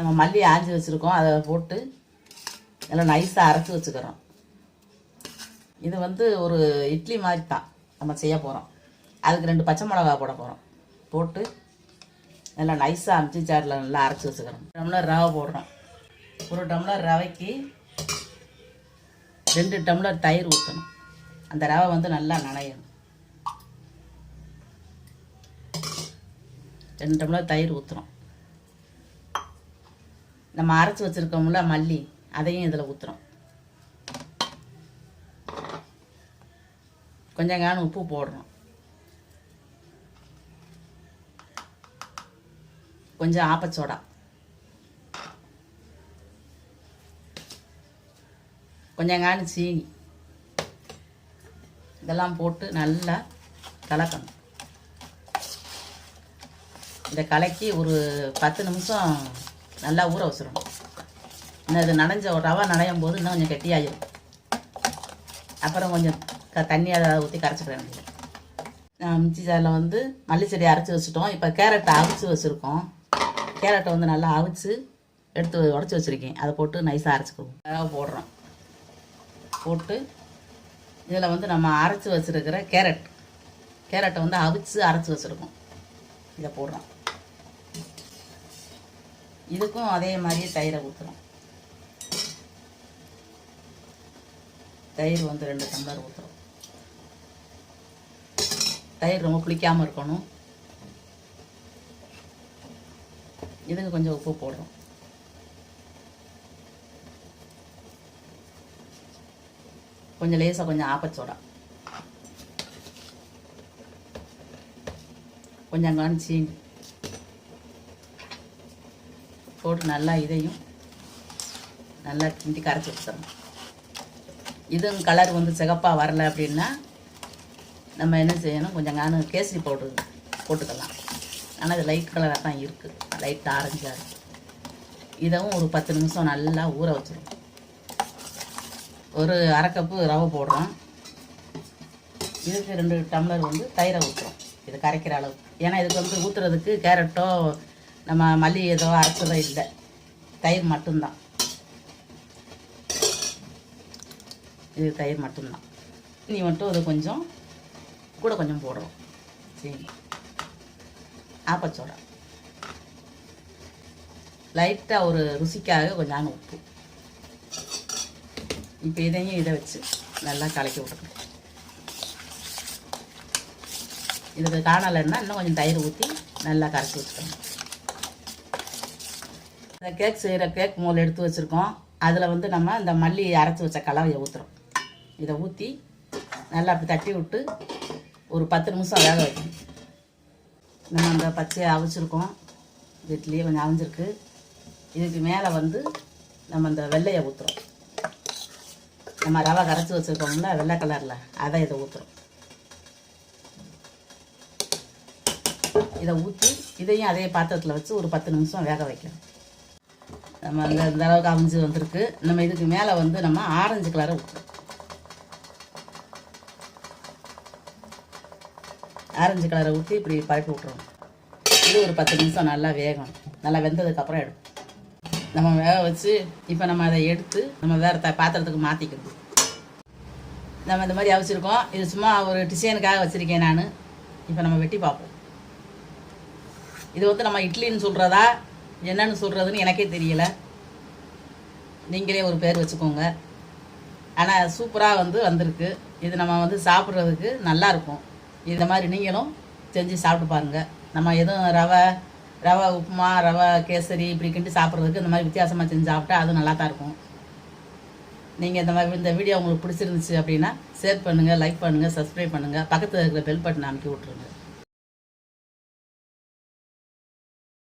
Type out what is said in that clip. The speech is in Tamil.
நம்ம மல்லி ஆஞ்சி வச்சுருக்கோம் அதை போட்டு நல்லா நைஸாக அரைச்சி வச்சுக்கிறோம். இது வந்து ஒரு இட்லி மாதிரி தான் நம்ம செய்ய போகிறோம் அதுக்கு ரெண்டு பச்சை மிளகா போட போகிறோம் போட்டு நல்லா நைஸாக அமிச்சி சாரில் நல்லா அரைச்சி வச்சுக்கிறோம். டம்ளர் ரவை போடுறோம். ஒரு டம்ளர் ரவைக்கு ரெண்டு டம்ளர் தயிர் ஊற்றணும் அந்த ரவை வந்து நல்லா நனையணும். ரெண்டு டம்ளர் தயிர் ஊற்றுறோம் நம்ம அரைச்சி வச்சுருக்கோம்ல மல்லி அதையும் இதில் ஊற்றுறோம் கொஞ்சம் காணும் உப்பு போடுறோம். கொஞ்சம் ஆப்பச்சோடா. கொஞ்சம் காணும் சீனி. இதெல்லாம் போட்டு நல்லா கலக்கணும். இதை கலக்கி ஒரு பத்து நிமிஷம் நல்லா ஊற வச்சிடும் இன்னும் இது நனைஞ்ச ஒரு ரவா நனையும் போது இன்னும் கொஞ்சம் கெட்டியாயிடும் அப்புறம் கொஞ்சம் க தண்ணி அதை ஊற்றி கரைச்சிக்க வேண்டியது. மிச்சி சாரில் வந்து மல்லி செடி அரைச்சி வச்சுட்டோம். இப்போ கேரட்டை அவிச்சு வச்சுருக்கோம். கேரட்டை வந்து நல்லா அவிச்சு எடுத்து உடச்சி வச்சுருக்கேன். அதை போட்டு நைஸாக அரைச்சிக்குவோம். அழகாக போடுறோம். போட்டு இதில் வந்து நம்ம அரைச்சி வச்சுருக்கிற கேரட். கேரட்டை வந்து அவிச்சு அரைச்சி வச்சுருக்கோம். இதை போடுறோம். இதுக்கும் அதே மாதிரியே தயிரை ஊற்றுறோம் தயிர் வந்து ரெண்டு டம்ளர் ஊற்றுறோம் தயிர் ரொம்ப புளிக்காமல் இருக்கணும். இதுக்கு கொஞ்சம் உப்பு போடுறோம் கொஞ்சம் லேசாக கொஞ்சம் ஆப்பச்சோடா. கொஞ்சம் காணும் போட்டு நல்லா இதையும் நல்லா கிண்டி கரைச்சி வச்சிடணும். இதுவும் கலர் வந்து சிகப்பாக வரல அப்படின்னா நம்ம என்ன செய்யணும்? கொஞ்சம் காணும் கேசரி பவுட்ரு போட்டுக்கலாம். ஆனால் இது லைட் கலராக தான் இருக்குது லைட் ஆரஞ்சாக இருக்குது இதவும் ஒரு பத்து நிமிஷம் நல்லா ஊற வச்சிடும் ஒரு அரை கப்பு ரவை போடுறோம். இதுக்கு ரெண்டு டம்ளர் வந்து தயிரை ஊற்றுறோம் இது கரைக்கிற அளவு ஏன்னா இதுக்கு வந்து ஊற்றுறதுக்கு கேரட்டோ நம்ம மல்லி ஏதோ அரைச்சதோ இல்லை. தயிர் மட்டும்தான். இது தயிர் மட்டும்தான். நீ மட்டும் அது கொஞ்சம் கூட கொஞ்சம் போடுறோம் சரி. ஆப்பச்சோடா. லைட்டாக ஒரு ருசிக்காக கொஞ்சம் உப்பு. இப்போ இதையும் இதை வச்சு நல்லா கலக்கி விட்டுக்கணும். இதுக்கு காணலைன்னா இன்னும் கொஞ்சம் தயிர் ஊற்றி நல்லா கரைச்சி விட்டுக்கணும். இந்த கேக் செய்கிற கேக் மோல் எடுத்து வச்சுருக்கோம். அதில் வந்து நம்ம இந்த மல்லி அரைச்சி வச்ச கலவையை ஊற்றுறோம் இதை ஊற்றி நல்லா அப்படி தட்டி விட்டு ஒரு பத்து நிமிஷம் வேக வைக்கணும். நம்ம அந்த பச்சையை அவிச்சிருக்கோம். வீட்லேயே கொஞ்சம் அவிஞ்சிருக்கு. இதுக்கு மேலே வந்து நம்ம இந்த வெள்ளையை ஊற்றுறோம் நம்ம ரவை கரைச்சி வச்சுருக்கோம்ல வெள்ளை கலரில் அதை இதை ஊற்றுறோம் இதை ஊற்றி இதையும் அதே பாத்திரத்தில் வச்சு ஒரு பத்து நிமிஷம் வேக வைக்கணும். நம்ம அந்த இந்த அளவுக்கு அவிஞ்சு வந்திருக்கு. நம்ம இதுக்கு மேலே வந்து நம்ம ஆரஞ்சு கலரை ஊற்றணும் ஆரஞ்சு கலரை ஊற்றி இப்படி பரப்பி விட்ருவோம் இது ஒரு பத்து நிமிஷம் நல்லா வேகும் நல்லா வெந்ததுக்கப்புறம் எடுப்போம். நம்ம வேக வச்சு இப்போ நம்ம அதை எடுத்து நம்ம வேறு த பாத்திரத்துக்கு மாற்றிக்கணும் நம்ம இந்த மாதிரி அவிச்சிருக்கோம். இது சும்மா ஒரு டிசைனுக்காக வச்சுருக்கேன் நான். இப்போ நம்ம வெட்டி பார்ப்போம். இது வந்து நம்ம இட்லின்னு சொல்கிறதா என்னன்னு சொல்கிறதுன்னு எனக்கே தெரியல. நீங்களே ஒரு பேர் வச்சுக்கோங்க. ஆனால் சூப்பராக வந்து வந்திருக்கு. இது நம்ம வந்து சாப்பிட்றதுக்கு நல்லா இருக்கும். இந்த மாதிரி நீங்களும் செஞ்சு சாப்பிட்டு பாருங்கள் நம்ம எதுவும் ரவை ரவை உப்புமா ரவை கேசரி இப்படி கிண்டி சாப்பிட்றதுக்கு இந்த மாதிரி வித்தியாசமாக செஞ்சு சாப்பிட்டா அது நல்லா தான் இருக்கும். நீங்கள் இந்த மாதிரி இந்த வீடியோ உங்களுக்கு பிடிச்சிருந்துச்சு அப்படின்னா ஷேர் பண்ணுங்கள் லைக் பண்ணுங்கள் சப்ஸ்கிரைப் பண்ணுங்கள் பக்கத்தில் இருக்கிற பெல் பட்டன் அமைக்கி விட்ருங்க